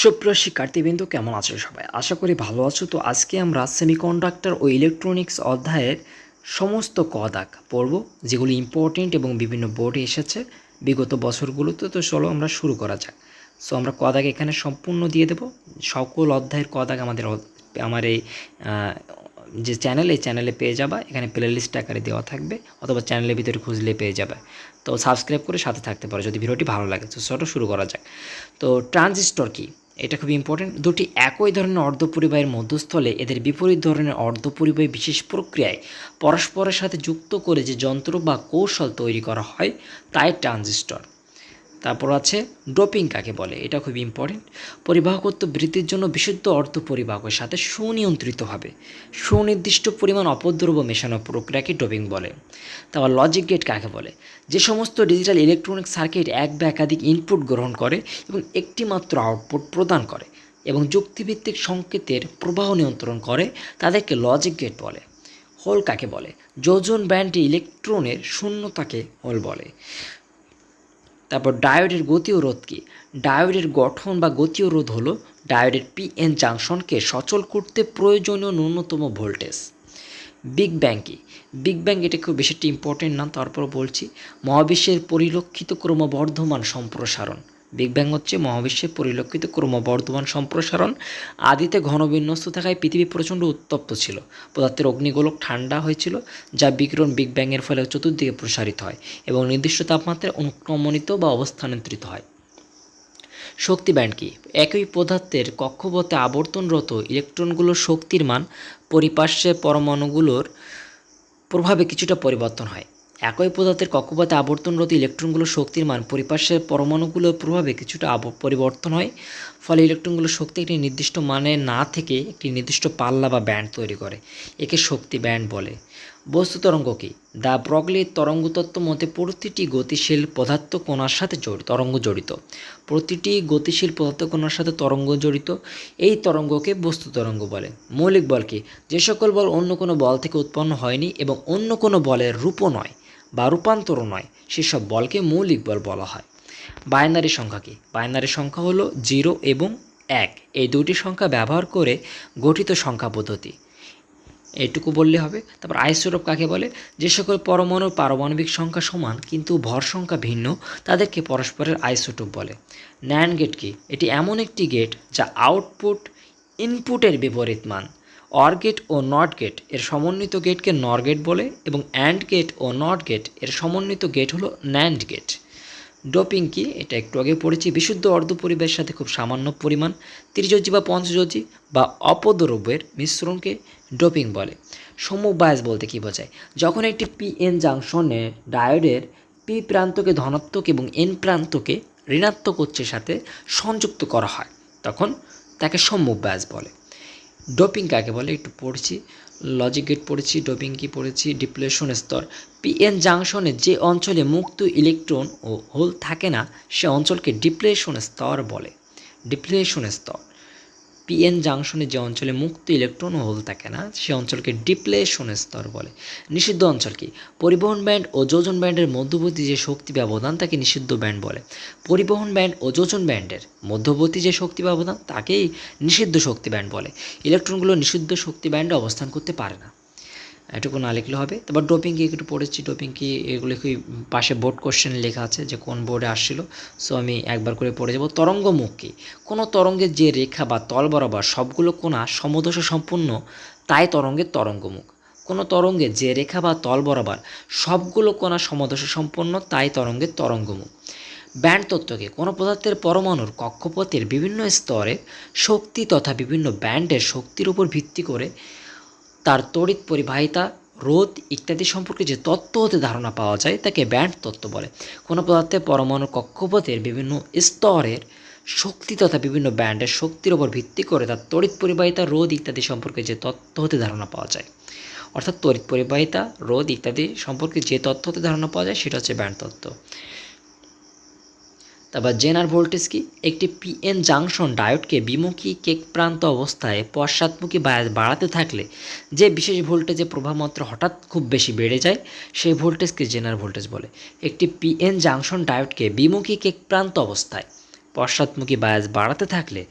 সুপ্রিয় শিক্ষার্থীবৃন্দ, কেমন আছো সবাই? আশা করি ভালো আছো। তো আজকে আমরা সেমিকন্ডাক্টর ও ইলেকট্রনিক্স অধ্যায়ের সমস্ত কদাক পড়ব, যেগুলি ইম্পর্টেন্ট এবং বিভিন্ন বোর্ডে এসেছে বিগত বছরগুলোতে। তো চলো আমরা শুরু করা যাক। সো আমরা কদাক এখানে সম্পূর্ণ দিয়ে দেব। সকল অধ্যায়ের কদাক আমাদের আমার এই যে চ্যানেল এই চ্যানেলে পেয়ে যাবা। এখানে প্লে লিস্ট আকারে দেওয়া থাকবে, অথবা চ্যানেলের ভিতরে খুঁজলে পেয়ে যাবে। তো সাবস্ক্রাইব করে সাথে থাকতে পারো যদি ভিডিওটি ভালো লাগে। তো চলো শুরু করা যাক। তো ট্রানজিস্টর কি? এটা খুব ইম্পর্টেন্ট দুটি একই ধরনের অর্ধপরিবাহীর মধ্যস্থলে এদের বিপরীত ধরনের অর্ধপরিবাহী বিশেষ প্রক্রিয়ায় পরস্পরের সাথে যুক্ত করে যে যন্ত্র বা কৌশল তৈরি করা হয়, তাই ট্রানজিস্টর। তারপর আছে ডোপিং কাকে বলে? এটা খুব ইম্পর্টেন্ট পরিবাহকত্ব বৃদ্ধির জন্য বিশুদ্ধ অর্ধ পরিবাহকের সাথে সুনিয়ন্ত্রিতভাবে সুনির্দিষ্ট পরিমাণ অপদ্রব্য মেশানো প্রক্রিয়াকে ডোপিং বলে। তারপর লজিক গেট কাকে বলে? যে সমস্ত ডিজিটাল ইলেকট্রনিক সার্কিট এক বা একাধিক ইনপুট গ্রহণ করে এবং একটি মাত্র আউটপুট প্রদান করে এবং যুক্তিভিত্তিক সংকেতের প্রবাহ নিয়ন্ত্রণ করে, তাদেরকে লজিক গেট বলে। হোল কাকে বলে? যোজন ব্যান্ডে ইলেকট্রনের শূন্যতাকে হোল বলে। তারপর ডায়োডের গতি ও রোধ কী? ডায়োডের গঠন বা গতি ও রোধ হলো ডায়োডের পিএন জাংশনকে সচল করতে প্রয়োজনীয় ন্যূনতম ভোল্টেজ। বিগ ব্যাং কি? বিগ ব্যাং এটা খুব বেশি একটা ইম্পর্টেন্ট না, তারপর বলছি মহাবিশ্বের পরিলক্ষিত ক্রমবর্ধমান সম্প্রসারণ। বিগ ব্যাং হচ্ছে মহাবিশ্বের পরিলক্ষিত ক্রমবর্ধমান সম্প্রসারণ। আদিতে ঘন বিন্যস্ত থাকায় পৃথিবী প্রচণ্ড উত্তপ্ত ছিল। পদার্থের অগ্নিগোলক ঠান্ডা হয়েছিল, যা বিকিরণ বিগ ব্যাংয়ের ফলে চতুর্দিকে প্রসারিত হয় এবং নির্দিষ্ট তাপমাত্রায় অনুক্রমণিত বা অবস্থানান্তরিত হয়। শক্তি ব্যান্ড কি? একই পদার্থের কক্ষপথে আবর্তনরত ইলেকট্রনগুলোর শক্তির মান পরিপার্শ্বের পরমাণুগুলোর প্রভাবে কিছুটা পরিবর্তন হয়। একই পদার্থের কক্ষপথে আবর্তনরত ইলেকট্রনগুলোর শক্তির মান, পরিপার্শ্বের পরমাণুগুলোর প্রভাবে কিছুটা পরিবর্তন হয়, ফলে ইলেকট্রনগুলোর শক্তি একটি নির্দিষ্ট মানে না থেকে একটি নির্দিষ্ট পাল্লা বা ব্যান্ড তৈরি করে, একে শক্তি ব্যান্ড বলে। বস্তু তরঙ্গ কি? দ্য ব্রগলি তরঙ্গতত্ত্ব মতে প্রতিটি গতিশীল পদার্থ কণার সাথে তরঙ্গ জড়িত। প্রতিটি গতিশীল পদার্থ কণার সাথে তরঙ্গ জড়িত, এই তরঙ্গকে বস্তু তরঙ্গ বলে। মৌলিক বল কি? যে সকল বল অন্য কোনো বল থেকে উৎপন্ন হয়নি এবং অন্য কোনো বলের রূপও নয়। বা রূপান্তর নয়, সেসব বলকে মৌলিক বল বলা হয়। বাইনারি সংখ্যা কি? বাইনারি সংখ্যা হলো জিরো এবং এক। এই দুটি সংখ্যা ব্যবহার করে গঠিত সংখ্যা পদ্ধতি। এটুকু বললে হবে। তারপর আইসোটোপ কাকে বলে? যে সকল পরমাণুর পারমাণবিক সংখ্যা সমান কিন্তু ভর সংখ্যা ভিন্ন, তাদেরকে পরস্পরের আইসোটোপ বলে। ন্যান্ড গেট কি? এটি এমন একটি গেট যা আউটপুট, ইনপুটের বিপরীত মান। অর গেট ও নট গেটের সমন্বিত গেটকে নর গেট বলে এবং অ্যান্ড গেট ও নট গেটের সমন্বিত গেট হলো ন্যান্ড গেট। ডোপিং কি? এটা একটু আগে পড়েছি। বিশুদ্ধ অর্ধপরিবেশের সাথে খুব সামান্য পরিমাণ। ত্রিযোজি বা পঞ্চযোজি বা অপদ্রব্যের মিশ্রণকে ডোপিং বলে। সম্মুখ বায়াস বলতে কী বোঝায়? যখন একটি পিএন জাংশনে ডায়োডের পি প্রান্তকে ধনাত্মক এবং এন প্রান্তকে ঋণাত্মক উচ্চের সাথে সংযুক্ত করা হয়, তখন তাকে সম্মুখ বায়াস বলে। ডোপিং কাকে বলে? একটু পড়ছি। লজিক গেট পড়েছি ডোপিং কি পড়েছি? ডিপ্লেশন স্তর। পিএন জাংশনে যে অঞ্চলে মুক্ত ইলেকট্রন ও হোল থাকে না, সে অঞ্চলকে ডিপ্লেশন স্তর বলে। ডিপ্লেশন স্তর। পিএন জাংশনে যে অঞ্চলে মুক্ত ইলেকট্রন হোল থাকে না, সে অঞ্চলকে ডিপ্লেশন স্তর বলে। নিষিদ্ধ অঞ্চল কি? পরিবহন ব্যান্ড ও যোজন ব্যান্ডের মধ্যবর্তী যে শক্তি ব্যবধান, তাকে নিষিদ্ধ ব্যান্ড বলে। পরিবহন ব্যান্ড ও যোজন ব্যান্ডের মধ্যবর্তী যে শক্তি ব্যবধান, তাকেই নিষিদ্ধ শক্তি ব্যান্ড বলে। ইলেকট্রনগুলো নিষিদ্ধ শক্তি ব্যান্ডে অবস্থান করতে পারে না। এটুকু না লিখলে হবে। তারপর ডোপিং কি একটু পড়েছি ডোপিং কি এগুলো কি পাশে বোর্ড কোশ্চেন লেখা আছে যে কোন বোর্ডে আসছিল। সো আমি একবার করে পড়ে যাব। তরঙ্গমুখ কি? কোনো তরঙ্গের যে রেখা বা তল বরাবর সবগুলো কোণা সমদশ সম্পূর্ণ, তাই তরঙ্গের তরঙ্গমুখ। কোনো তরঙ্গে যে রেখা বা তল বরাবর সবগুলো কোণা সমদশ সম্পন্ন তাই তরঙ্গের তরঙ্গমুখ। ব্যান্ড তত্ত্বকে কোনো পদার্থের পরমাণুর কক্ষপথের বিভিন্ন স্তরে শক্তি তথা বিভিন্ন ব্যান্ডের শক্তির উপর ভিত্তি করে তার তড়িৎ পরিবাহিতা, রোধ ইত্যাদি সম্পর্কে যে তত্ত্ব হতে ধারণা পাওয়া যায়, তাকে ব্যান্ড তত্ত্ব বলে। কোনো পদার্থের পরমাণু কক্ষপথের বিভিন্ন স্তরের শক্তি তথা বিভিন্ন ব্যান্ডের শক্তির উপর ভিত্তি করে তার তড়িৎ পরিবাহিতা, রোধ ইত্যাদি সম্পর্কে যে তত্ত্ব হতে ধারণা পাওয়া যায়। অর্থাৎ তড়িৎ পরিবাহিতা, রোধ ইত্যাদি সম্পর্কে যে তথ্য হতে ধারণা পাওয়া যায়, সেটা হচ্ছে ব্যান্ড তত্ত্ব। তারপর জেনার ভোল্টেজ কি? একটি পিএন জাংশন ডায়োডকে বিমুখী কেক প্রান্ত অবস্থায় পশ্চাৎমুখী বাড়াতে থাকলে যে বিশেষ ভোল্টেজে প্রভাবমাত্রা হঠাৎ খুব বেশি বেড়ে যায়, সেই ভোল্টেজকে জেনার ভোল্টেজ বলে। একটি পিএন জাংশন ডায়োডকে বিমুখী কেক প্রান্ত অবস্থায় পশ্চাৎমুখী বায়াস বাড়াতে থাকলে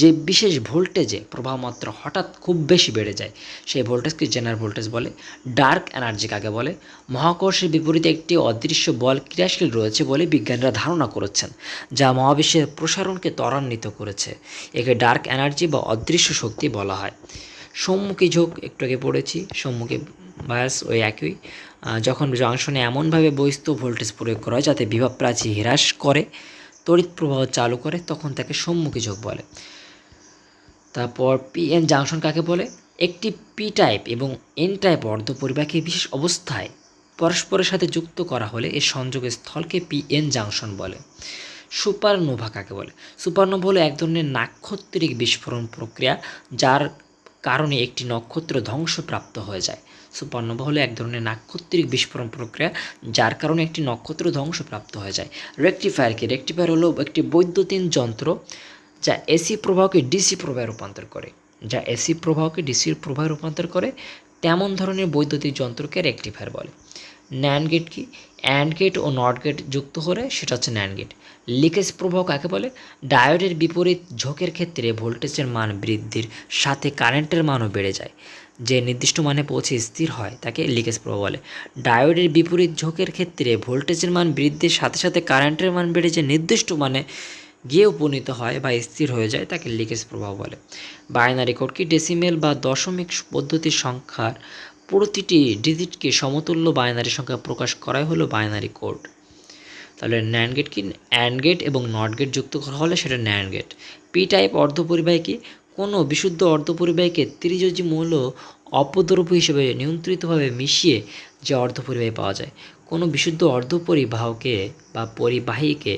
যে বিশেষ ভোল্টেজে প্রবাহমাত্রা হঠাৎ খুব বেশি বেড়ে যায়, সেই ভোল্টেজকে জেনারেল ভোল্টেজ বলে, ডার্ক এনার্জি কাকে বলে? মহাকর্ষের বিপরীতে একটি অদৃশ্য বল ক্রিয়াশীল রয়েছে বলে বিজ্ঞানীরা ধারণা করেছেন, যা মহাবিশ্বের প্রসারণকে ত্বরান্বিত করেছে। একে ডার্ক এনার্জি বা অদৃশ্য শক্তি বলা হয়। সম্মুখী ঝোঁক, একটু আগে পড়েছি, সম্মুখী বায়াস ওই একই যখন জংশনে এমনভাবে বহিস্থ ভোল্টেজ প্রয়োগ করা হয় যাতে বিভব প্রাচী হ্রাস করে তড়িৎ প্রবাহ চালু করে, তখন তাকে সম্মুখী যোগ বলে। তারপর পিএন জাংশন কাকে বলে? একটি পি টাইপ এবং এন টাইপ অর্ধ অর্ধপরিবাহীকে বিশেষ অবস্থায় পরস্পরের সাথে যুক্ত করা হলে এর সংযোগের স্থলকে পিএন জাংশন বলে। সুপারনোভা কাকে বলে? সুপারনোভা হলো এক ধরনের নাক্ষত্রিক বিস্ফোরণ প্রক্রিয়া যার কারণে একটি নক্ষত্র ধ্বংসপ্রাপ্ত হয়ে যায়। সুপারনোভা হলো এক ধরনের নাক্ষত্রিক বিস্ফোরণ প্রক্রিয়া, যার কারণে একটি নক্ষত্র ধ্বংসপ্রাপ্ত হয়ে যায়। রেকটিফায়ার কি রেকটিফায়ার হলো একটি বৈদ্যুতিন যন্ত্র, যা এসি প্রবাহকে ডিসি প্রবাহে রূপান্তর করে। যা এসি প্রবাহকে ডিসি প্রবাহে রূপান্তর করে, তেমন ধরনের বৈদ্যুতিক যন্ত্রকে রেকটিফায়ার বলে। ন্যান্ড গেট কি? অ্যান্ড গেট ও নট গেট যুক্ত করে সেটা হচ্ছে ন্যান্ড গেট। লিকেজ প্রবাহ কাকে বলে? ডায়োডের বিপরীত ঝোঁকের ক্ষেত্রে ভোল্টেজের মান বৃদ্ধির সাথে কারেন্টের মানও বেড়ে যায়। যে নির্দিষ্ট মানে পৌঁছে স্থির হয়, তাকে লিকেজ প্রবাহ বলে। ডায়োডের বিপরীত ঝোঁকের ক্ষেত্রে ভোল্টেজের মান বৃদ্ধির সাথে সাথে কারেন্টের মান বেড়ে যে নির্দিষ্ট মানে গিয়ে উপনীত হয় বা স্থির হয়ে যায়, তাকে লিকেজ প্রবাহ বলে। বাইনারি কোড কি? ডেসিমেল বা দশমিক পদ্ধতির সংখ্যার প্রতিটি ডিজিটকে সমতুল্য বাইনারি সংখ্যা প্রকাশ করাই হলো বাইনারি কোড। তাহলে ন্যান্ড গেট কি? অ্যান্ড গেট এবং নট গেট যুক্ত করা হলে সেটা ন্যান্ড গেট পি টাইপ অর্ধপরিবাহী কি? কোনো বিশুদ্ধ অর্ধপরিবাহীকে ত্রিযোজী মৌল অপদ্রব্য হিসেবে নিয়ন্ত্রিতভাবে মিশিয়ে যে অর্ধপরিবাহী পাওয়া যায়, কোনো বিশুদ্ধ অর্ধপরিবাহকে বা পরিবাহীকে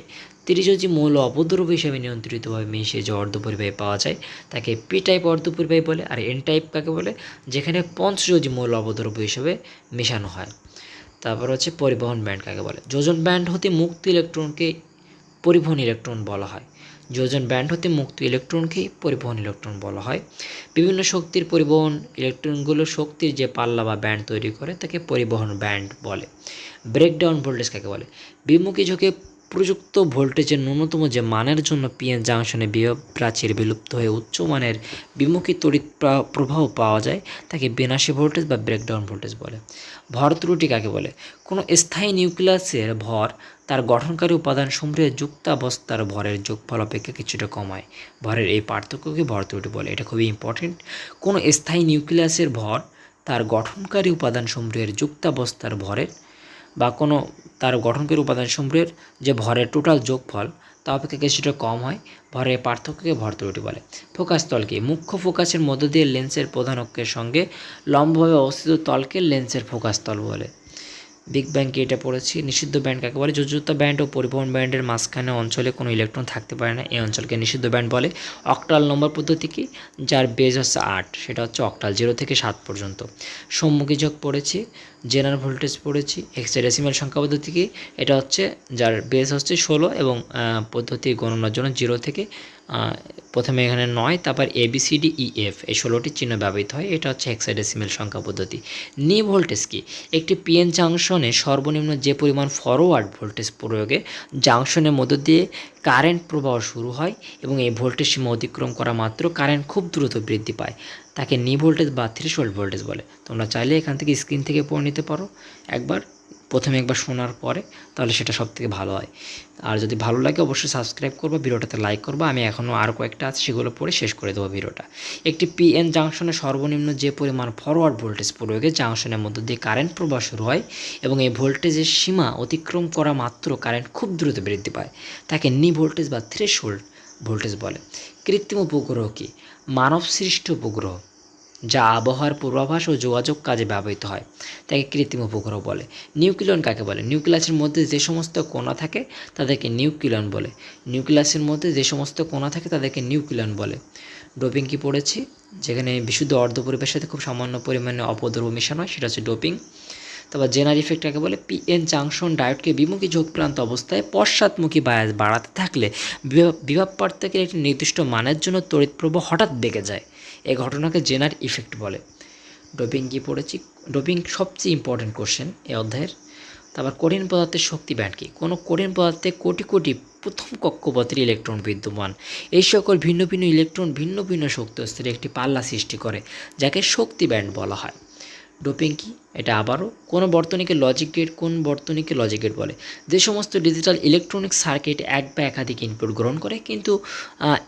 ত্রিযোজী মৌল অপদ্রব্য হিসেবে নিয়ন্ত্রিতভাবে মিশিয়ে যে অর্ধপরিবাহী পাওয়া যায়, তাকে পি টাইপ অর্ধপরিবাহী বলে আর এন টাইপ কাকে বলে? যেখানে পঞ্চযোজী মৌল অপদ্রব্য হিসেবে মেশানো হয়। তারপর হচ্ছে পরিবহন ব্যান্ড কাকে বলে? যোজন ব্যান্ড হতে মুক্ত ইলেকট্রনকে পরিবহন ইলেকট্রন বলা হয়। যোজন ব্যান্ড হতে মুক্ত ইলেকট্রনকেই পরিবহন ইলেকট্রন বলা হয়। বিভিন্ন শক্তির পরিবহন ইলেকট্রনগুলো শক্তির যে পাল্লা বা ব্যান্ড তৈরি করে, তাকে পরিবহন ব্যান্ড বলে। ব্রেকডাউন ভোল্টেজ কাকে বলে? বিমুখী ঝোঁকে প্রযুক্ত ভোল্টেজের ন্যূনতম যে মানের জন্য পিএন জাংশনে প্রাচীর বিলুপ্ত হয়ে উচ্চ মানের বিমুখী তড়িৎ প্রা- প্রবাহ পাওয়া যায়, তাকে বিনাশী ভোল্টেজ বা ব্রেকডাউন ভোল্টেজ বলে। ভর ত্রুটি কাকে বলে? কোনো স্থায়ী নিউক্লিয়াসের ভর তার গঠনকারী উপাদান সমূহের যুক্তাবস্থার ভরের যোগফল অপেক্ষা কিছুটা কমায়। ভরের এই পার্থক্যকে ভর ত্রুটি বলে। এটা খুবই ইম্পর্টেন্ট কোনো স্থায়ী নিউক্লিয়াসের ভর তার গঠনকারী উপাদান সমূহের যুক্তাবস্থার ভরের বা কোনো তার গঠনকারী উপাদান সমূহের যে ভরের টোটাল যোগফল, তা অপেক্ষা কিছুটা কম হয়, ভরের পার্থক্যকে ভর ত্রুটি বলে। ফোকাস তলকে মুখ্য ফোকাসের মধ্য দিয়ে লেন্সের প্রধান অক্ষের সঙ্গে লম্বভাবে অবস্থিত তলকে লেন্সের ফোকাস তল বলে। বিগ ব্যাংকে এটা পড়েছি। নিষিদ্ধ ব্যান্ড কাকে বলে? যোজতা ব্যান্ড ও পরিবহন ব্যান্ডের মাঝখানে অঞ্চলে কোনো ইলেকট্রন থাকতে পারে না। এই অঞ্চলকে নিষিদ্ধ ব্যান্ড বলে। অক্টাল নম্বর পদ্ধতি কি? যার বেজ হচ্ছে আট, সেটা হচ্ছে অক্টাল জিরো থেকে সাত পর্যন্ত। সম্মুখী যোগ পড়েছি জেনারেল ভোল্টেজ পড়েছি হেক্সাডেসিমাল সংখ্যা পদ্ধতি কি? এটা হচ্ছে যার বেজ হচ্ছে ষোলো এবং পদ্ধতি গণনার জন্য জিরো থেকে প্রথমে এখানে নয়, তারপর A B C D E F এই ষোলোটি চিহ্ন ব্যবহৃত হয়। এটা হচ্ছে হেক্সাডেসিমেল সংখ্যা পদ্ধতি। নি ভোল্টেজ কি? একটি পিএন জাংশনে সর্বনিম্ন যে পরিমাণ ফরওয়ার্ড ভোল্টেজ প্রয়োগে জাংশনের মধ্য দিয়ে কারেন্ট প্রবাহ শুরু হয় এবং এই ভোল্টেজ সীমা অতিক্রম করা মাত্র কারেন্ট খুব দ্রুত বৃদ্ধি পায়। তাকে নি ভোল্টেজ বা থ্রেশোল্ড ভোল্টেজ বলে। তোমরা চাইলে এখান থেকে স্ক্রিন থেকে পড়ে নিতে পারো। একবার প্রথমে একবার শোনার পরে তাহলে সেটা সব থেকে ভালো হয়। আর যদি ভালো লাগে অবশ্যই সাবস্ক্রাইব করব, ভিডিওটাতে লাইক করব, আমি এখনও আরও কয়েকটা আছে সেগুলো পড়ে শেষ করে দেবো ভিডিওটা। একটি পিএন জাংশনে সর্বনিম্ন যে পরিমাণ ফরওয়ার্ড ভোল্টেজ প্রয়োগে জাংশনের মধ্য দিয়ে কারেন্ট প্রবাহ শুরু হয় এবং এই ভোল্টেজের সীমা অতিক্রম করা মাত্র কারেন্ট খুব দ্রুত বৃদ্ধি পায়। তাকে নি ভোল্টেজ বা থ্রেশহোল্ড ভোল্টেজ বলে। কৃত্রিম উপগ্রহ কি? মানব সৃষ্ট উপগ্রহ। যা আবহাওয়ার পূর্বাভাস ও যোগাযোগ কাজে ব্যবহৃত হয়। তাকে কৃত্রিম উপগ্রহ বলে। নিউক্লিয়ন কাকে বলে? নিউক্লিয়াসের মধ্যে যে সমস্ত কণা থাকে, তাদেরকে নিউক্লিয়ন বলে। নিউক্লিয়াসের মধ্যে যে সমস্ত কণা থাকে, তাদেরকে নিউক্লিয়ন বলে। ডোপিং কি পড়েছি? যেখানে বিশুদ্ধ অর্ধপরিবেশের সাথে খুব সামান্য পরিমাণে অপদ্রব মেশানো হয় সেটা হচ্ছে ডোপিং। তারপর জেনার ইফেক্ট কাকে বলে? পিএন জাংশন ডায়োডকে বিমুখী যোগপ্রান্ত অবস্থায় পশ্চাৎমুখী বায়াস বাড়াতে থাকলে বিভব পার্থক্যের একটি নির্দিষ্ট মানের জন্য তড়িৎ প্রবাহ হঠাৎ বেগে যায়। এই ঘটনাকে জেনার ইফেক্ট বলে। ডোপিং কি পড়েছি। ডোপিং সবচেয়ে ইম্পর্টেন্ট কোশ্চেন এ অধ্যায়ের। তারপর কঠিন পদার্থের শক্তি ব্যান্ড কী? কোনো কঠিন পদার্থে কোটি কোটি প্রথম কক্ষপথের ইলেকট্রন বিদ্যমান। এই সকল ভিন্ন ভিন্ন ইলেকট্রন ভিন্ন ভিন্ন শক্তি স্তরে একটি পাল্লা সৃষ্টি করে, যাকে শক্তি ব্যান্ড বলা হয়। ডোপিং কি? এটা আবারও কোন বর্তনীকে লজিক গেট কোন বর্তনীকে লজিক গেট বলে। যে সমস্ত ডিজিটাল ইলেকট্রনিক সার্কিট এক বা একাধিক ইনপুট গ্রহণ করে, কিন্তু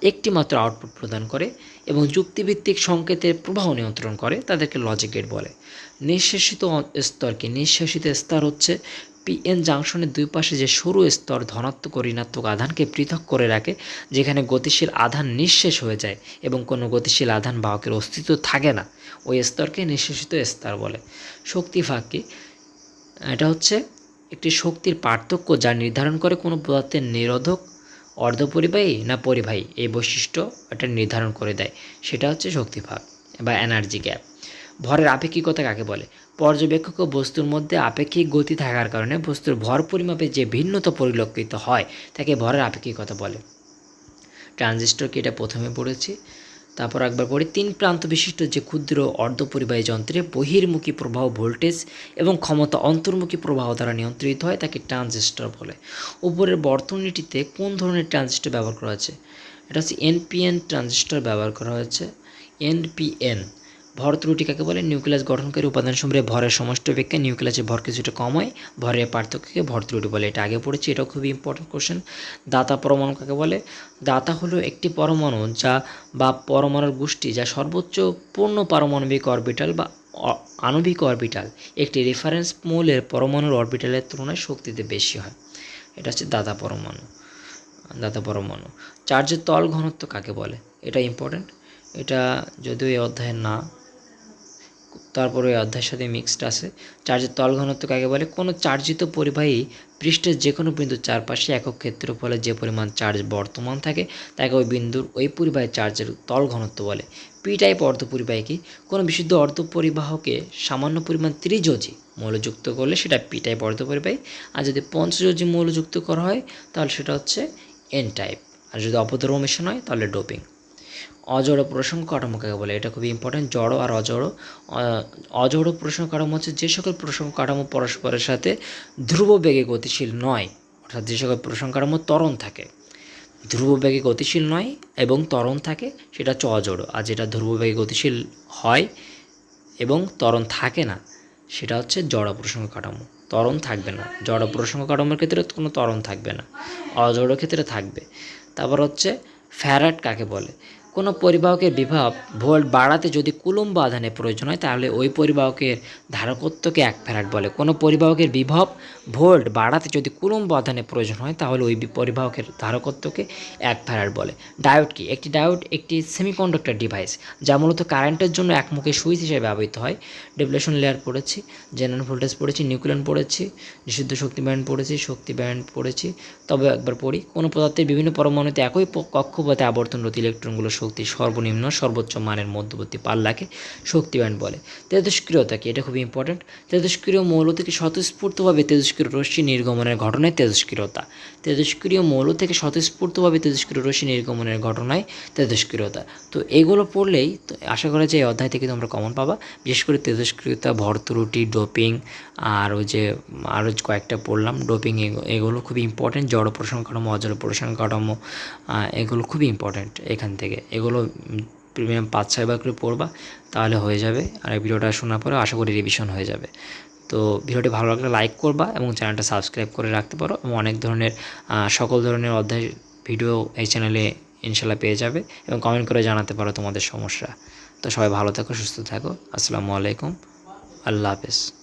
একটি মাত্র আউটপুট প্রদান করে এবং যুক্তিভিত্তিক সংকেতের প্রবাহ নিয়ন্ত্রণ করে, তাদেরকে লজিক গেট বলে। নিঃশেষিত অ- স্তরকে নিঃশেষিত স্তর হচ্ছে পিএন জাংশনের দুই পাশে যে সরু স্তর ধনাত্মক ঋণাত্মক আধানকে পৃথক করে রাখে, যেখানে গতিশীল আধান নিঃশেষ হয়ে যায় এবং কোনো গতিশীল আধান বাহকের অস্তিত্ব থাকে না। ওই স্তরকে নিঃশেষিত স্তর বলে। শক্তি ফাঁক কি? এটা হচ্ছে একটি শক্তির পার্থক্য যা নির্ধারণ করে কোনো পদার্থের নিরোধক, অর্ধপরিবাহী না পরিবাহী। এই বৈশিষ্ট্য এটা নির্ধারণ করে দেয়। সেটা হচ্ছে শক্তি ফাঁক বা এনার্জি গ্যাপ ভরের আপেক্ষিকতা কাকে বলে? পর্যবেক্ষক ও বস্তুর মধ্যে আপেক্ষিক গতি থাকার কারণে বস্তুর ভর পরিমাপে যে ভিন্নতা পরিলক্ষিত হয়, তাকে ভরের আপেক্ষিকতা বলে। ট্রানজিস্টরকে এটা প্রথমে পড়েছি? তারপর একবার পড়ি। তিন প্রান্ত বিশিষ্ট যে ক্ষুদ্র অর্ধপরিবাহী যন্ত্রে বহির্মুখী প্রবাহ ভোল্টেজ এবং ক্ষমতা অন্তর্মুখী প্রবাহ দ্বারা নিয়ন্ত্রিত হয়, তাকে ট্রানজিস্টর বলে। উপরের বর্তনীটিতে কোন ধরনের ট্রানজিস্টর ব্যবহার করা হয়েছে? এটা হচ্ছে এনপিএন ট্রানজিস্টর ব্যবহার করা হয়েছে। এনপিএন ভর ত্রুটি কাকে বলে? নিউক্লিয়াস গঠনকারী উপাদানসমূহের ভরের সমষ্টি অপেক্ষা নিউক্লিয়াসের ভর কিছুটা কম হয় ভরের পার্থক্যকে ভর ত্রুটি বলে। এটা আগে পড়েছি, এটাও খুবই ইম্পর্টেন্ট কোশ্চেন দাতা পরমাণু কাকে বলে? দাতা হলো একটি পরমাণু যা বা পরমাণুর গোষ্ঠী যা সর্বোচ্চ পূর্ণ পারমাণবিক অরবিটাল বা আণবিক অরবিটাল একটি রেফারেন্স মৌলের পরমাণুর অরবিটালের তুলনায় শক্তিতে বেশি হয়। এটা হচ্ছে দাতা পরমাণু দাতা পরমাণু। চার্জের তল ঘনত্ব কাকে বলে? এটা ইম্পর্ট্যান্ট এটা যদিও এই অধ্যায়ের না তারপরে ওই অধ্যায়ের সাথে মিক্সড আছে। চার্জের তল ঘনত্ব কাকে বলে, কোনো চার্জিত পরিবাহী পৃষ্ঠের যে কোনো বিন্দুর চারপাশে একক ক্ষেত্রফলে যে পরিমাণ চার্জ বর্তমান থাকে, তাকে ওই বিন্দুর ওই পরিবাহী চার্জের তল ঘনত্ব বলে। পি টাইপ অর্ধপরিবাহী কি? কোনো বিশুদ্ধ অর্ধপরিবাহকে সামান্য পরিমাণ ত্রিযোজি মৌল যুক্ত করলে সেটা পি টাইপ অর্ধপরিবাহী আর যদি পঞ্চযোজি মৌল যুক্ত করা হয়, তাহলে সেটা হচ্ছে এন টাইপ আর যদি অপধর্ম মেশানো হয়, তাহলে ডোপিং। অজড় প্রসঙ্গ কাঠামো কাকে বলে? এটা খুবই ইম্পর্টেন্ট জড় আর অজড়। অজড় প্রসঙ্গ কাঠামো হচ্ছে যে সকল প্রসঙ্গ কাঠামো পরস্পরের সাথে ধ্রুব বেগে গতিশীল নয়। অর্থাৎ যে সকল প্রসঙ্গ কাঠামো তরণ থাকে, ধ্রুব বেগে গতিশীল নয় এবং তরণ থাকে, সেটা হচ্ছে অজড়। আর যেটা ধ্রুব বেগে গতিশীল হয় এবং তরণ থাকে না, সেটা হচ্ছে জড় প্রসঙ্গ কাঠামো। তরণ থাকবে না। জড় প্রসঙ্গ কাঠামোর ক্ষেত্রে কোনো তরণ থাকবে না। অজড় ক্ষেত্রে থাকবে। তারপর হচ্ছে ফ্যারাট কাকে বলে? কোনো পরিবাহকের বিভব ভোল্ট বাড়াতে যদি কুলম্ব আধানের প্রয়োজন হয়, তাহলে ওই পরিবাহকের ধারকত্বকে এক ফ্যারাট বলে। কোনো পরিবাহকের বিভব ভোল্ট বাড়াতে যদি কুলম্ব আধানের প্রয়োজন হয়, তাহলে ওই পরিবাহকের ধারকত্বকে এক ফ্যারাট বলে। ডায়োড কি? একটি ডায়োড একটি সেমিকন্ডাক্টর ডিভাইস, যা মূলত কারেন্টের জন্য একমুখী সুইচ হিসেবে ব্যবহৃত হয়। ডেপ্লেশন লেয়ার পড়েছি, জেনারেল ভোল্টেজ পড়েছি, নিউক্লিয়ন পড়েছি বিশুদ্ধ শক্তি ব্যান্ড পড়েছি, শক্তি ব্যান্ড পড়েছি। তবে একবার পড়ি, কোনো পদার্থের বিভিন্ন পরমাণুতে একই কক্ষপথে আবর্তনরত ইলেকট্রনগুলোর শক্তি সর্বনিম্ন সর্বোচ্চ মানের মধ্যবর্তী পাল্লাকে শক্তি ব্যান্ড বলে। তেজস্ক্রিয়তা কি এটা খুবই ইম্পর্টেন্ট তেজস্ক্রিয় মৌল থেকে স্বতঃস্ফূর্তভাবে তেজস্ক্রিয় রশ্মি নির্গমনের ঘটনায় তেজস্ক্রিয়তা তেজস্ক্রিয় মৌল থেকে স্বতঃস্ফূর্তভাবে তেজস্ক্রিয় রশ্মি নির্গমনের ঘটনায় তেজস্ক্রিয়তা তো এগুলো পড়লেই, তো আশা করা যায় এই অধ্যায় থেকে তোমরা কমন পাবা। বিশেষ করে তেজস্ক্রিয়তা ভর ত্রুটি ডোপিং আর ওই যে আরও কয়েকটা পড়লাম ডোপিং এগুলো খুবই ইম্পর্টেন্ট জড় কাঠামো, অজড় কাঠামো এগুলো খুবই ইম্পর্টেন্ট এখান থেকে। এগুলো প্রিমিয়াম পাঁচ ছয়বার করে পড়বা, তাহলে হয়ে যাবে। আর এই ভিডিওটা শোনার পরে আশা করি রিভিশন হয়ে যাবে। তো ভিডিওটি ভালো লাগলে লাইক করবা এবং চ্যানেলটা সাবস্ক্রাইব করে রাখতে পারো এবং অনেক ধরনের সকল ধরনের অধ্যায় ভিডিও এই চ্যানেলে ইনশাল্লাহ পেয়ে যাবে এবং কমেন্ট করে জানাতে পারো তোমাদের সমস্যা। তো সবাই ভালো থাকো, সুস্থ থাকো। আসসালামু আলাইকুম। আল্লাহ হাফেজ।